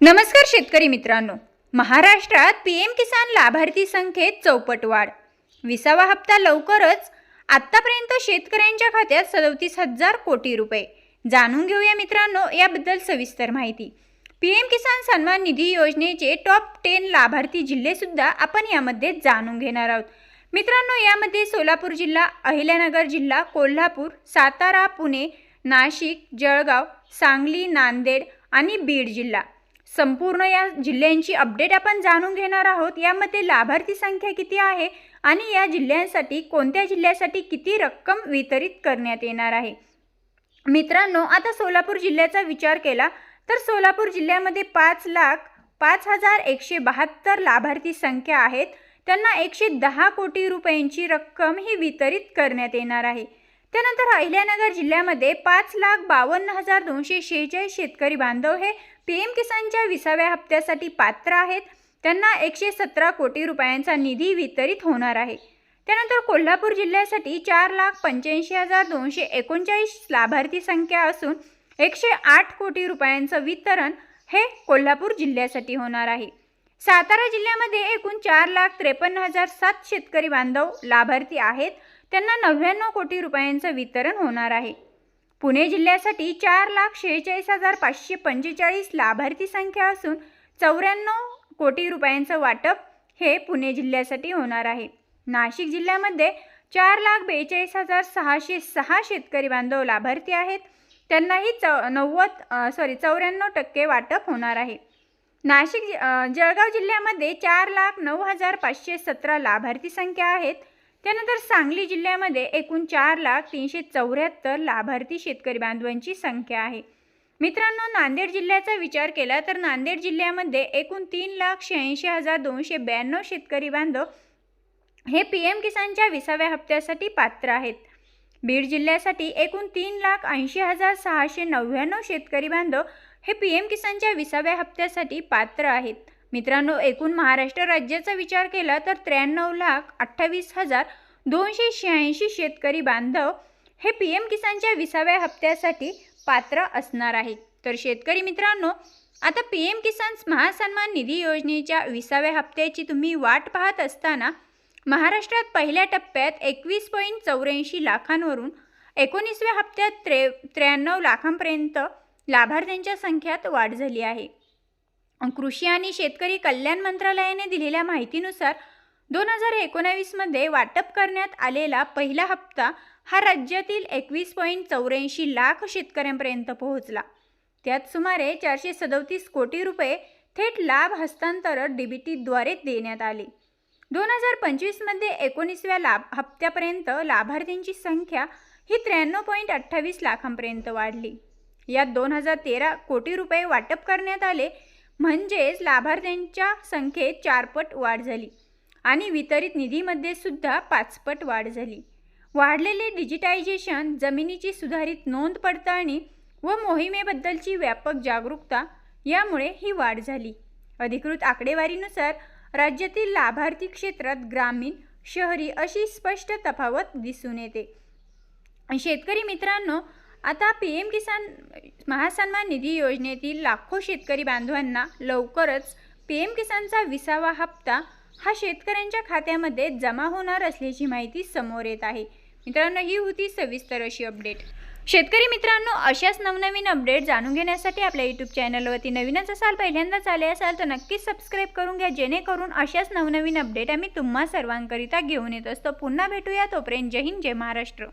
नमस्कार शेतकरी मित्रांनो. महाराष्ट्रात पी एम किसान लाभार्थी संख्येत चौपट वाढ. विसावा हप्ता लवकरच आत्तापर्यंत शेतकऱ्यांच्या खात्यात सदोतीस हजार कोटी रुपये. जाणून घेऊया मित्रांनो याबद्दल सविस्तर माहिती. पी एम किसान सन्मान निधी योजनेचे टॉप टेन लाभार्थी जिल्हेसुद्धा आपण यामध्ये जाणून घेणार आहोत. मित्रांनो यामध्ये सोलापूर जिल्हा अहिल्यानगर जिल्हा कोल्हापूर सातारा पुणे नाशिक जळगाव सांगली नांदेड आणि बीड जिल्हा. संपूर्ण या जिल्ह्यांची अपडेट आपण जाणून घेणार आहोत. यामध्ये लाभार्थी संख्या किती आहे आणि या जिल्ह्यांसाठी कोणत्या जिल्ह्यासाठी किती रक्कम वितरित करण्यात येणार आहे? मित्रांनो आता सोलापूर जिल्ह्याचा विचार केला तर सोलापूर जिल्ह्यामध्ये पाच लाख पाच हजार एकशे बहात्तर लाभार्थी संख्या आहेत. त्यांना एकशे दहा कोटी रुपयांची रक्कम ही वितरित करण्यात येणार आहे. त्यानंतर अहिल्यानगर जिल्ह्यामध्ये पाच लाख बावन्न हजार दोनशे शेहेचाळीस शेतकरी बांधव हे पी एम किसानच्या विसाव्या हप्त्यासाठी पात्र आहेत. त्यांना एकशे सतरा कोटी रुपयांचा निधी वितरित होणार आहे. त्यानंतर कोल्हापूर जिल्ह्यासाठी चार लाख पंच्याऐंशी हजार दोनशे एकोणचाळीस लाभार्थी संख्या असून एकशे आठ कोटी रुपयांचं वितरण हे कोल्हापूर जिल्ह्यासाठी होणार आहे. सातारा जिल्ह्यामध्ये एकूण चार लाख त्रेपन्न हजार सात शेतकरी बांधव लाभार्थी आहेत. त्यांना नव्याण्णव कोटी रुपयांचं वितरण होणार आहे. पुणे जिल्ह्यासाठी चार लाख शेहेचाळीस हजार पाचशे पंचेचाळीस लाभार्थी संख्या असून चौऱ्याण्णव कोटी रुपयांचं वाटप हे पुणे जिल्ह्यासाठी होणार आहे. नाशिक जिल्ह्यामध्ये चार लाख बेचाळीस हजार सहाशे सहा शेतकरी बांधव लाभार्थी आहेत. त्यांनाही चौ नव्वद सॉरी चौऱ्याण्णव टक्के वाटप होणार आहे. नाशिक जि- जळगाव जिल्ह्यामध्ये चार लाख नऊ हजार पाचशे सतरा लाभार्थी संख्या आहेत. त्यानंतर सांगली जिल्ह्यामध्ये एकूण चार लाख तीनशे चौऱ्याहत्तर लाभार्थी शेतकरी बांधवांची संख्या आहे. मित्रांनो नांदेड जिल्ह्याचा विचार केला तर नांदेड जिल्ह्यामध्ये एकूण तीन लाख शहाऐंशी हजार दोनशे ब्याण्णव शेतकरी बांधव हे पी एम किसानच्या विसाव्या हप्त्यासाठी पात्र आहेत. बीड जिल्ह्यासाठी एकूण तीन लाख ऐंशी हजार सहाशे नव्याण्णव शेतकरी बांधव हे पी एम किसानच्या विसाव्या हप्त्यासाठी पात्र आहेत. मित्रांनो एकूण महाराष्ट्र राज्याचा विचार केला तर त्र्याण्णव लाख अठ्ठावीस हजार दोनशे शहाऐंशी शेतकरी बांधव हे पी एम किसानच्या विसाव्या हप्त्यासाठी पात्र असणार आहेत. तर शेतकरी मित्रांनो आता पी एम किसान महासन्मान निधी योजनेच्या विसाव्या हप्त्याची तुम्ही वाट पाहत असताना महाराष्ट्रात पहिल्या टप्प्यात एकवीस पॉईंट चौऱ्याऐंशी लाखांवरून एकोणीसव्या हप्त्यात त्रे त्र्याण्णव लाखांपर्यंत लाभार्थ्यांच्या संख्यात वाढ झाली आहे. कृषी आणि शेतकरी कल्याण मंत्रालयाने दिलेल्या माहितीनुसार दोन हजार एकोणावीसमध्ये वाटप करण्यात आलेला पहिला हप्ता हा राज्यातील एकवीस पॉईंट चौऱ्याऐंशी लाख शेतकऱ्यांपर्यंत पोहोचला. त्यात सुमारे चारशे सदोतीस कोटी रुपये थेट लाभ हस्तांतरण डीबीटीद्वारे देण्यात आले. दोन हजार पंचवीसमध्ये एकोणीसव्या लाभ हप्त्यापर्यंत लाभार्थींची संख्या ही त्र्याण्णव पॉईंट अठ्ठावीस लाखांपर्यंत वाढली. यात दोन हजार तेरा कोटी रुपये वाटप करण्यात आले म्हणजेच लाभार्थ्यांच्या संख्येत चारपट वाढ झाली आणि वितरित निधीमध्ये सुद्धा पाचपट वाढ झाली. वाढलेले डिजिटायझेशन जमिनीची सुधारित नोंद पडताळणी व मोहिमेबद्दलची व्यापक जागरूकता यामुळे ही वाढ झाली. अधिकृत आकडेवारीनुसार राज्यातील लाभार्थी क्षेत्रात ग्रामीण शहरी अशी स्पष्ट तफावत दिसून येते. शेतकरी मित्रांनो आता पी एम किसान महासन्मान निधी योजनेतील लाखो शेतकरी बांधवांना लवकरच पी एम किसानचा विसावा हप्ता हा शेतकऱ्यांच्या खात्यामध्ये जमा होणार असल्याची माहिती समोर येत आहे. मित्रांनो ही होती सविस्तर अशी अपडेट. शेतकरी मित्रांनो अशाच नवनवीन अपडेट जाणून घेण्यासाठी आपल्या यूट्यूब चॅनलवरती नवीनच असाल पहिल्यांदाच आले असाल तर नक्कीच सबस्क्राईब करून घ्या जेणेकरून अशाच नवनवीन अपडेट आम्ही तुम्हा सर्वांकरिता घेऊन येत असतो. पुन्हा भेटूया तोपर्यंत जय हिंद जय महाराष्ट्र.